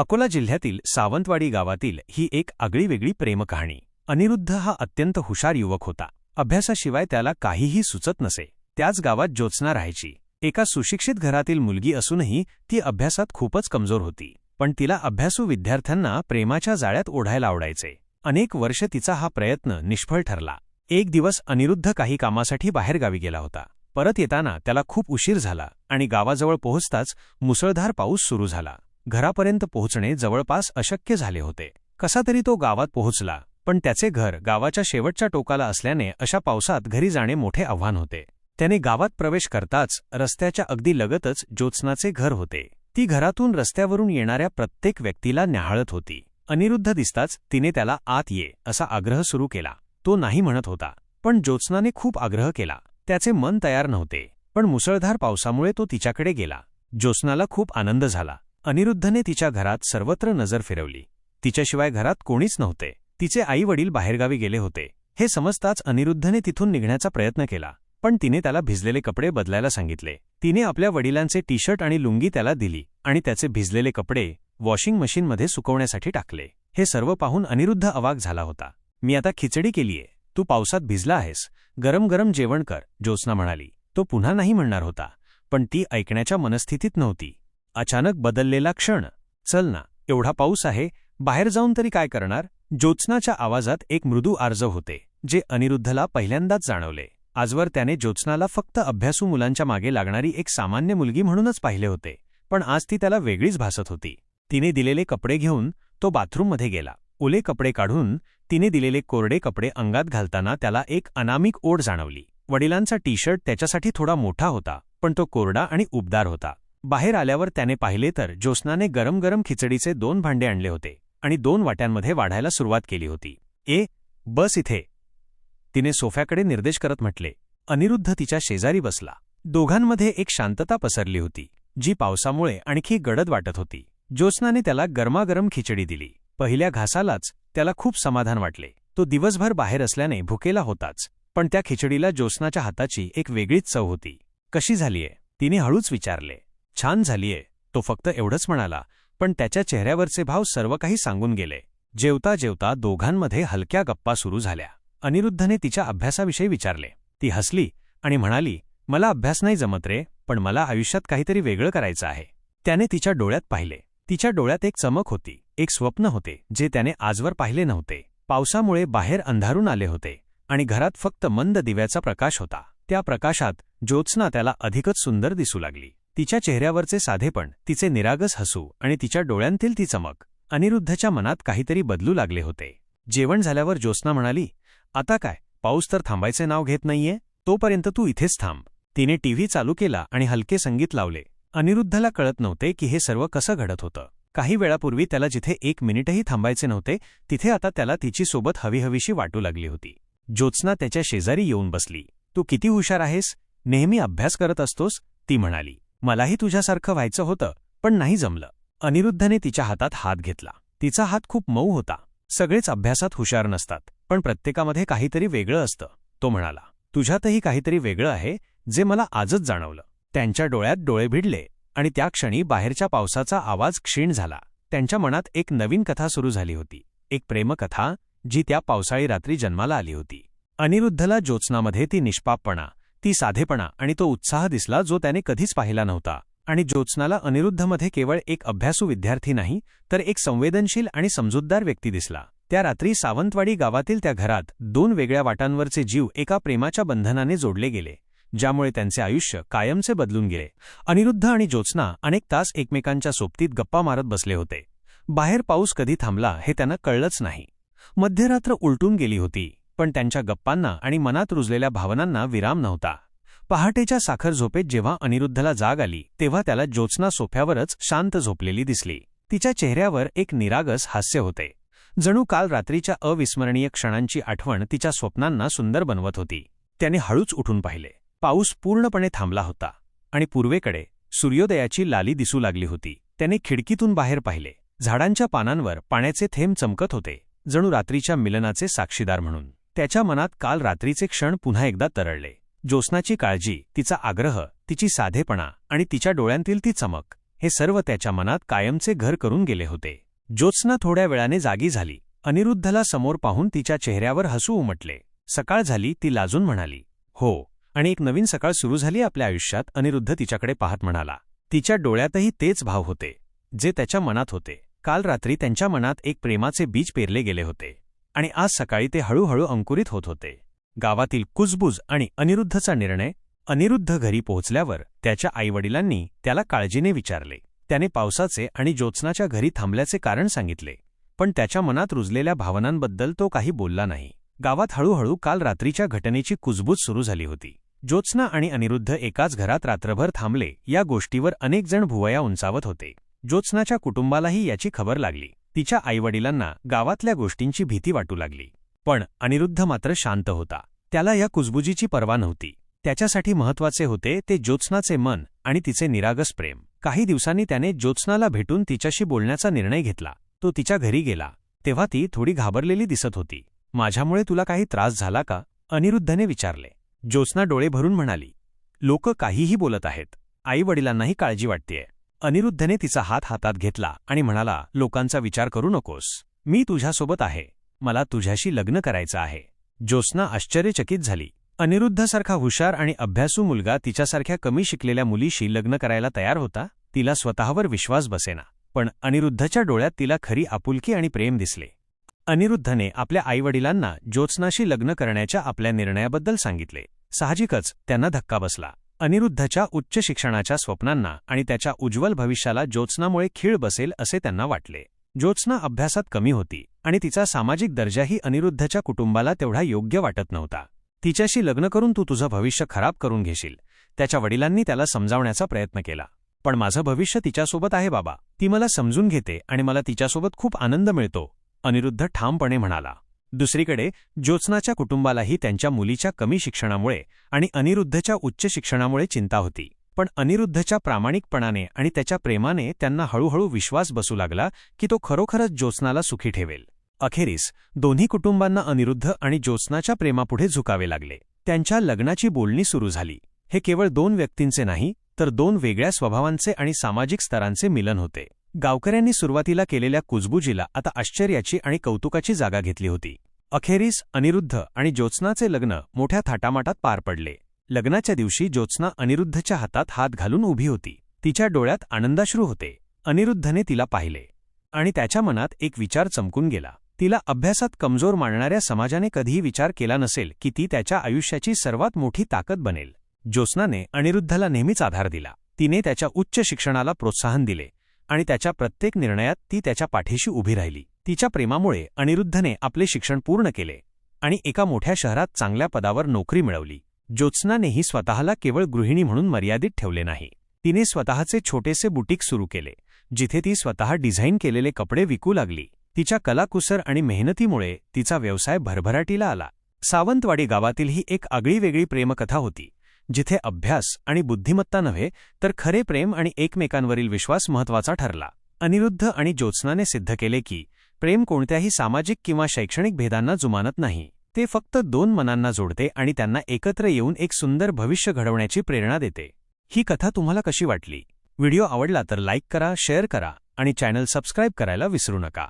अकोला जिल्ह्यातील सावंतवाडी गावातील ही एक आगळीवेगळी प्रेमकहाणी. अनिरुद्ध हा अत्यंत हुशार युवक होता. अभ्यासाशिवाय त्याला काहीही सुचत नसे. त्याच गावात ज्योत्सना राहायची. एका सुशिक्षित घरातील मुलगी असूनही ती अभ्यासात खूपच कमजोर होती. पण तिला अभ्यासू विद्यार्थ्यांना प्रेमाच्या जाळ्यात ओढायला आवडायचे. अनेक वर्ष तिचा हा प्रयत्न निष्फळ ठरला. एक दिवस अनिरुद्ध काही कामासाठी बाहेरगावी गेला होता. परत येताना त्याला खूप उशीर झाला आणि गावाजवळ पोहोचताच मुसळधार पाऊस सुरू झाला. घरापर्यंत पोहोचणे जवळपास अशक्य झाले होते. कसा तरी तो गावात पोहोचला पण त्याचे घर गावाच्या शेवटच्या टोकाला असल्याने अशा पावसात घरी जाणे मोठे आव्हान होते. त्याने गावात प्रवेश करताच रस्त्याच्या अगदी लगतच ज्योत्स्नाचे घर होते. ती घरातून रस्त्यावरून येणाऱ्या प्रत्येक व्यक्तीला न्याहाळत होती. अनिरुद्ध दिसताच तिने त्याला आत ये असा आग्रह सुरू केला. तो नाही म्हणत होता पण ज्योत्स्नाने खूप आग्रह केला. त्याचे मन तयार नव्हते पण मुसळधार पावसामुळे तो तिच्याकडे गेला. ज्योत्स्नाला खूप आनंद झाला. अनिरुद्धने तिच्या घरात सर्वत्र नजर फिरवली. तिच्याशिवाय घरात कोणीच नव्हते. तिचे आई वडील बाहेरगावी गेले होते. हे समजताच अनिरुद्धने तिथून निघण्याचा प्रयत्न केला पण तिने त्याला भिजलेले कपडे बदलायला सांगितले. तिने आपल्या वडिलांचे टी शर्ट आणि लुंगी त्याला दिली आणि त्याचे भिजलेले कपडे वॉशिंग मशीनमध्ये सुकवण्यासाठी टाकले. हे सर्व पाहून अनिरुद्ध अवाक झाला होता. मी आता खिचडी केलीये. तू पावसात भिजला आहेस. गरम गरम जेवण कर ज्योत्स्ना म्हणाली. तो पुन्हा नाही म्हणणार होता पण ती ऐकण्याच्या मनस्थितीत नव्हती. अचानक बदललेला क्षण. चल ना एवढा पाऊस आहे बाहेर जाऊन तरी काय करणार? ज्योत्स्नाच्या आवाजात एक मृदू आर्ज होते जे अनिरुद्धला पहिल्यांदाच जाणवले. आजवर त्याने ज्योत्स्नाला फक्त अभ्यासू मुलांच्या मागे लागणारी एक सामान्य मुलगी म्हणूनच पाहिले होते पण आज ती त्याला वेगळीच भासत होती. तिने दिलेले कपडे घेऊन तो बाथरूममध्ये गेला. ओले कपडे काढून तिने दिलेले कोरडे कपडे अंगात घालताना त्याला एक अनामिक ओढ जाणवली. वडिलांचा टी शर्ट त्याच्यासाठी थोडा मोठा होता पण तो कोरडा आणि उबदार होता. बाहेर आल्यावर त्याने पाहिले तर ज्योत्स्नाने गरम गरम खिचडीचे दोन भांडे आणले होते आणि दोन वाट्यांमध्ये वाढायला सुरुवात केली होती. ए बस इथे. तिने सोफ्याकडे निर्देश करत म्हटले. अनिरुद्ध तिच्या शेजारी बसला. दोघांमध्ये एक शांतता पसरली होती जी पावसामुळे आणखी गडद वाटत होती. ज्योत्स्नाने त्याला गरमागरम खिचडी दिली. पहिल्या घासालाच त्याला खूप समाधान वाटले. तो दिवसभर बाहेर असल्याने भुकेला होताच पण त्या खिचडीला ज्योत्स्नाच्या हाताची एक वेगळीच चव होती. कशी झालीये? तिने हळूच विचारले. छान झालीये. तो फक्त एवढंच म्हणाला पण त्याच्या चेहऱ्यावरचे भाव सर्व काही सांगून गेले. जेवता जेवता दोघांमध्ये हलक्या गप्पा सुरू झाल्या. अनिरुद्धने तिच्या अभ्यासाविषयी विचारले. ती हसली आणि म्हणाली मला अभ्यास नाही जमत रे पण मला आयुष्यात काहीतरी वेगळं करायचं आहे. त्याने तिच्या डोळ्यात पाहिले. तिच्या डोळ्यात एक चमक होती एक स्वप्न होते जे त्याने आजवर पाहिले नव्हते. पावसामुळे बाहेर अंधारून आले होते आणि घरात फक्त मंद दिव्याचा प्रकाश होता. त्या प्रकाशात ज्योत्स्ना त्याला अधिकच सुंदर दिसू लागली. तिच्या चेहऱ्यावरचे साधेपण तिचे निरागस हसू आणि तिच्या डोळ्यांतील ती चमक अनिरुद्धच्या मनात काहीतरी बदलू लागले होते. जेवण झाल्यावर ज्योत्स्ना म्हणाली आता काय? पाऊस तर थांबायचे नाव घेत नाहीये? तोपर्यंत तू इथेच थांब. तिने टीव्ही चालू केला आणि हलके संगीत लावले. अनिरुद्धला कळत नव्हते की हे सर्व कसं घडत होतं. काही वेळापूर्वी त्याला जिथे एक मिनिटही थांबायचे नव्हते तिथे आता त्याला तिची सोबत हवीहवीशी वाटू लागली होती. ज्योत्स्ना त्याच्या शेजारी येऊन बसली. तू किती हुशार आहेस? नेहमी अभ्यास करत असतोस? ती म्हणाली. मलाही तुझ्यासारखं व्हायचं होतं पण नाही जमलं. अनिरुद्धने तिच्या हातात हात घेतला. तिचा हात खूप मऊ होता. सगळेच अभ्यासात हुशार नसतात पण प्रत्येकामध्ये काहीतरी वेगळं असतं तो म्हणाला. तुझ्यातही काहीतरी वेगळं आहे जे मला आजच जाणवलं. त्यांच्या डोळ्यात डोळे भिडले आणि त्या क्षणी बाहेरच्या पावसाचा आवाज क्षीण झाला. त्यांच्या मनात एक नवीन कथा सुरू झाली होती. एक प्रेमकथा जी त्या पावसाळी रात्री जन्माला आली होती. अनिरुद्धला ज्योत्स्नामध्ये ती निष्पापपणा ती साधेपणा आणि तो उत्साह दिसला जो त्याने कधीच पाहिला नव्हता. आणि ज्योत्स्नाला अनिरुद्धमध्ये केवळ एक अभ्यासू विद्यार्थी नाही तर एक संवेदनशील आणि समजूतदार व्यक्ती दिसला. त्या रात्री सावंतवाडी गावातील त्या घरात दोन वेगळ्या वाटांवरचे जीव एका प्रेमाच्या बंधनाने जोडले गेले ज्यामुळे त्यांचे आयुष्य कायमचे बदलून गेले. अनिरुद्ध आणि ज्योत्स्ना अनेक तास एकमेकांच्या सोबतीत गप्पा मारत बसले होते. बाहेर पाऊस कधी थांबला हे त्यांना कळलंच नाही. मध्यरात्र उलटून गेली होती. पण त्यांच्या गप्पांना आणि मनात रुजलेल्या भावनांना विराम नव्हता. पहाटेच्या साखर झोपेत जेव्हा अनिरुद्धला जाग आली तेव्हा त्याला ज्योत्स्ना सोफ्यावरच शांत झोपलेली दिसली. तिच्या चेहऱ्यावर एक निरागस हास्य होते. जणू काल रात्रीच्या अविस्मरणीय क्षणांची आठवण तिच्या स्वप्नांना सुंदर बनवत होती. त्याने हळूच उठून पाहिले. पाऊस पूर्णपणे थांबला होता आणि पूर्वेकडे सूर्योदयाची लाली दिसू लागली होती. त्याने खिडकीतून बाहेर पाहिले. झाडांच्या पानांवर पाण्याचे थेंब चमकत होते. जणू रात्रीच्या मिलनाचे साक्षीदार म्हणून. त्याच्या मनात काल रात्रीचे क्षण पुन्हा एकदा तरळले. ज्योत्स्नाची काळजी तिचा आग्रह तिची साधेपणा आणि तिच्या डोळ्यांतील ती चमक हे सर्व त्याच्या मनात कायमचे घर करून गेले होते. ज्योत्स्ना थोड्या वेळाने जागी झाली. अनिरुद्धला समोर पाहून तिच्या चेहऱ्यावर हसू उमटले. सकाळ झाली ती लाजून म्हणाली हो. आणि एक नवीन सकाळ सुरू झाली आपल्या आयुष्यात अनिरुद्ध तिच्याकडे पाहत म्हणाला. तिच्या डोळ्यातही तेच भाव होते जे त्याच्या मनात होते. काल रात्री त्यांच्या मनात एक प्रेमाचे बीज पेरले गेले होते. आणि आज सकाळी ते हळूहळू अंकुरित होत होते. गावातील कुजबुज आणि अनिरुद्धचा निर्णय अनिरुद्ध घरी पोहोचल्यावर त्याच्या आईवडिलांनी त्याला काळजीने विचारले. त्याने पावसाचे आणि ज्योत्स्नाच्या घरी थांबल्याचे कारण सांगितले. पण त्याच्या मनात रुजलेल्या भावनांबद्दल तो काही बोलला नाही. गावात हळूहळू काल रात्रीच्या घटनेची कुजबूज सुरू झाली होती. ज्योत्स्ना आणि अनिरुद्ध एकाच घरात रात्रभर थांबले या गोष्टीवर अनेकजण भुवया उंचावत होते. ज्योत्स्नाच्या कुटुंबालाही याची खबर लागली. तिच्या आईवडिलांना गावातल्या गोष्टींची भीती वाटू लागली. पण अनिरुद्ध मात्र शांत होता. त्याला या कुजबुजीची पर्वा नव्हती. त्याच्यासाठी महत्त्वाचे होते ते ज्योत्स्नाचे मन आणि तिचे निरागस प्रेम. काही दिवसांनी त्याने ज्योत्स्नाला भेटून तिच्याशी बोलण्याचा निर्णय घेतला. तो तिच्या घरी गेला. तेव्हा ती थोडी घाबरलेली दिसत होती. माझ्यामुळे तुला काही त्रास झाला का? अनिरुद्धने विचारले. ज्योत्स्ना डोळे भरून म्हणाली. लोक काहीही बोलत आहेत. आईवडिलांनाही काळजी वाटतेय. अनिरुद्धने तिचा हात हातात घेतला आणि म्हणाला लोकांचा विचार करू नकोस. मी तुझ्यासोबत आहे. मला तुझ्याशी लग्न करायचं आहे. ज्योत्स्ना आश्चर्यचकित झाली. अनिरुद्धसारखा हुशार आणि अभ्यासू मुलगा तिच्यासारख्या कमी शिकलेल्या मुलीशी लग्न करायला तयार होता तिला स्वतःवर विश्वास बसेना. पण अनिरुद्धच्या डोळ्यात तिला खरी आपुलकी आणि प्रेम दिसले. अनिरुद्धने आपल्या आईवडिलांना ज्योत्स्नाशी लग्न करण्याच्या आपल्या निर्णयाबद्दल सांगितले. साहजिकच त्यांना धक्का बसला. अनिरुद्धच्या उच्च शिक्षणाच्या स्वप्नांना आणि त्याच्या उज्ज्वल भविष्याला ज्योत्स्नामुळे खीळ बसेल असे त्यांना वाटले. ज्योत्स्ना अभ्यासात कमी होती आणि तिचा सामाजिक दर्जाही अनिरुद्धच्या कुटुंबाला तेवढा योग्य वाटत नव्हता. तिच्याशी लग्न करून तू तुझं भविष्य खराब करून घेशील. त्याच्या वडिलांनी त्याला समजावण्याचा प्रयत्न केला. पण माझं भविष्य तिच्यासोबत आहे बाबा. ती मला समजून घेते आणि मला तिच्यासोबत खूप आनंद मिळतो. अनिरुद्ध ठामपणे म्हणाला. दुसरीकडे ज्योत्स्नाच्या कुटुंबालाही त्यांच्या मुलीच्या कमी शिक्षणामुळे आणि अनिरुद्धच्या उच्च शिक्षणामुळे चिंता होती. पण अनिरुद्धच्या प्रामाणिकपणाने आणि त्याच्या प्रेमाने त्यांना हळूहळू विश्वास बसू लागला की तो खरोखरच ज्योत्स्नाला सुखी ठेवेल. अखेरीस दोन्ही कुटुंबांना अनिरुद्ध आणि ज्योत्स्नाच्या प्रेमापुढे झुकावे लागले. त्यांच्या लग्नाची बोलणी सुरू झाली. हे केवळ दोन व्यक्तींचे नाही तर दोन वेगळ्या स्वभावांचे आणि सामाजिक स्तरांचे मिलन होते. गावकऱ्यांनी सुरुवातीला केलेल्या कुजबुजीला आता आश्चर्याची आणि कौतुकाची जागा घेतली होती. अखेरीस अनिरुद्ध आणि ज्योत्स्नाचे लग्न मोठ्या थाटामाटात पार पडले. लग्नाच्या दिवशी ज्योत्स्ना अनिरुद्धच्या हातात हात घालून उभी होती. तिच्या डोळ्यात आनंदाश्रू होते. अनिरुद्धने तिला पाहिले. आणि त्याच्या मनात एक विचार चमकून गेला. तिला अभ्यासात कमजोर मानणाऱ्या समाजाने कधीही विचार केला नसेल की ती त्याच्या आयुष्याची सर्वात मोठी ताकद बनेल. ज्योत्स्नाने अनिरुद्धला नेहमीच आधार दिला. तिने त्याच्या उच्च शिक्षणाला प्रोत्साहन दिले. आणि त्याच्या प्रत्येक निर्णयात ती त्याच्या पाठीशी उभी राहिली. तिच्या प्रेमामुळे अनिरुद्धने आपले शिक्षण पूर्ण केले आणि एका मोठ्या शहरात चांगल्या पदावर नोकरी मिळवली. ज्योत्स्नानेही स्वतःला केवळ गृहिणी म्हणून मर्यादित ठेवले नाही. तिने स्वतःचे छोटेसे बुटीक सुरू केले जिथे ती स्वतः डिझाईन केलेले कपडे विकू लागली. तिच्या कलाकुसर आणि मेहनतीमुळे तिचा व्यवसाय भरभराटीला आला. सावंतवाडी गावातील ही एक आगळीवेगळी प्रेमकथा होती. जिथे अभ्यास आणि बुद्धिमत्ता नव्हे तर खरे प्रेम आणि एकमेकांवरील विश्वास महत्त्वाचा ठरला. अनिरुद्ध आणि ज्योत्स्नाने सिद्ध केले की प्रेम कोणत्याही सामाजिक किंवा शैक्षणिक भेदांना जुमानत नाही. ते फक्त दोन मनांना जोडते आणि त्यांना एकत्र येऊन एक सुंदर भविष्य घडवण्याची प्रेरणा देते. ही कथा तुम्हाला कशी वाटली? व्हिडिओ आवडला तर लाईक करा शेअर करा आणि चॅनल सबस्क्राईब करायला विसरू नका.